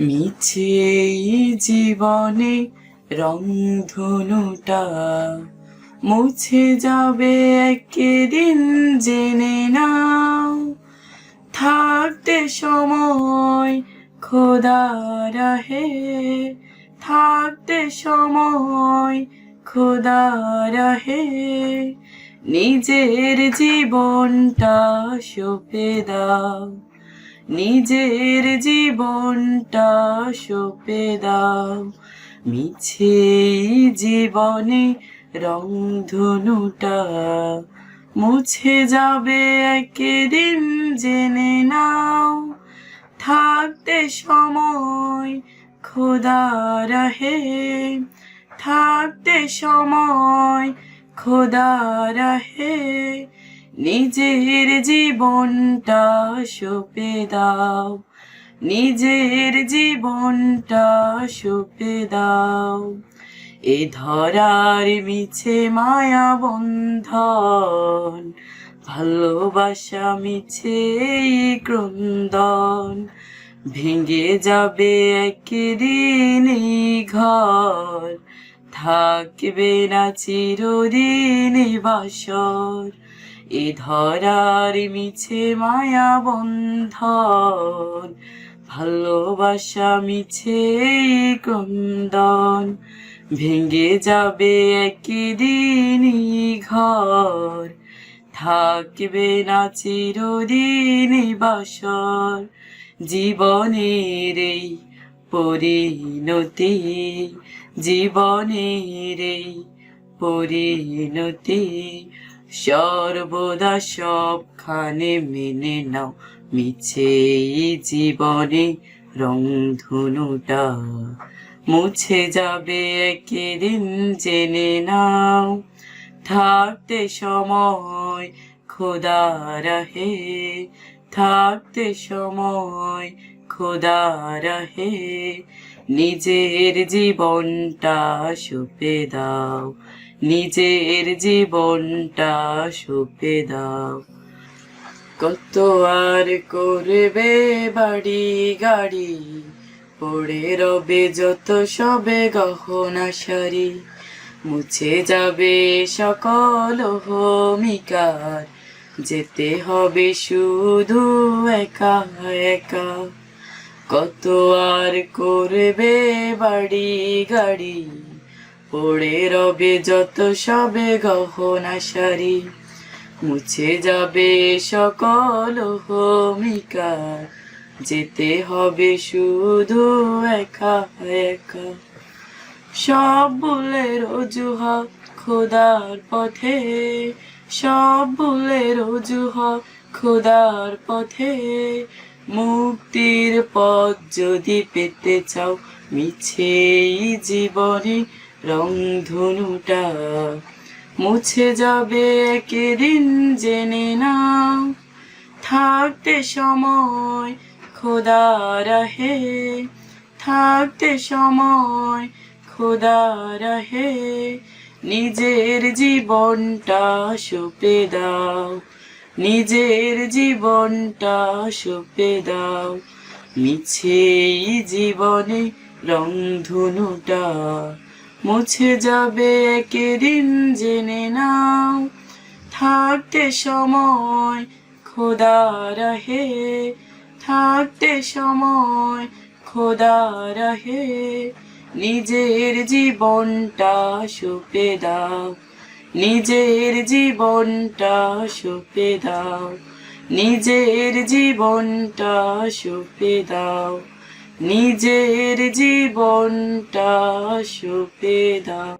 মিছে জীবনে রংধনুটা মুছে যাবে একদিন জেনে নাও। থাকতে সময় খোদা রাহে, থাকতে সময় খোদা রাহে। নিজের জীবনটা সঁপে দাও নিজের জীবনটা সঁপে দাও। মিছে জীবনে রং ধনুটা মুছে যাবে একদিন জেনে নাও। থাকতে সময় খোদা রাহে। থাকতে সময় খোদা রাহে। নিজের জীবনটা সঁপে দাও। নিজের জীবনটা সঁপে দাও। এ ধরার মিছে মায়া বন্ধন, ভালোবাসা মিছে ক্রন্দন। ভেঙে যাবে একদিন ঘর, থাকবে না চিরদিন বাসর। এ ধরার মিছে মায়া বন্ধন, ভালোবাসা মিছে এই ক্রন্দন, ভেঙে যাবে একদিন ঘর, থাকবে না চিরদিন বাসর, জীবনের এই পরিণতি, জীবনের এই পরিণতি। সর্বদা সবখানে মেনে নাও, মিছে জীবনে রংধনুটা মুছে যাবে একদিন জেনে নাও, থাকতে সময় খোদা রাহে। থাকতে সময় খোদা রাহে, নিজের জীবনটা সঁপে দাও নিজের জীবনটা সঁপে দাও। কত আর করবে বাড়ি গাড়ি, পড়ে রবে যত সবে গহনা সারি মুছে যাবে সকল ভূমিকার যেতে হবে শুধু একা একা। কত আর করবে বাড়ি গাড়ি পড়ে রবে যত সবে গহনা সারি মুছে যাবে সকল ভূমিকার যেতে হবে শুধু একা একা। সব ভুলের অজুহাত খোদার পথে। সব ভুলের অজুহাত খোদার পথে। মুক্তির পথ যদি পেতে চাও মিছে এই জীবনে রংধনুটা মুছে যাবে একদিন জেনে নাও। থাকতে সময় খোদা রাহে, থাকতে সময় খোদা রাহে, নিজের জীবনটা সঁপে দাও, নিজের জীবনটা সঁপে দাও। মিছে জীবনে রংধনুটা মুছে যাবে একদিন জেনে নাও। থাকতে সময় খোদা রাহে, থাকতে সময় খোদা রাহে। নিজের জীবনটা সঁপে দাও, নিজের জীবনটা সঁপে দাও, নিজের জীবনটা সুপে দাও। নিজের জীবনটা সুপেদা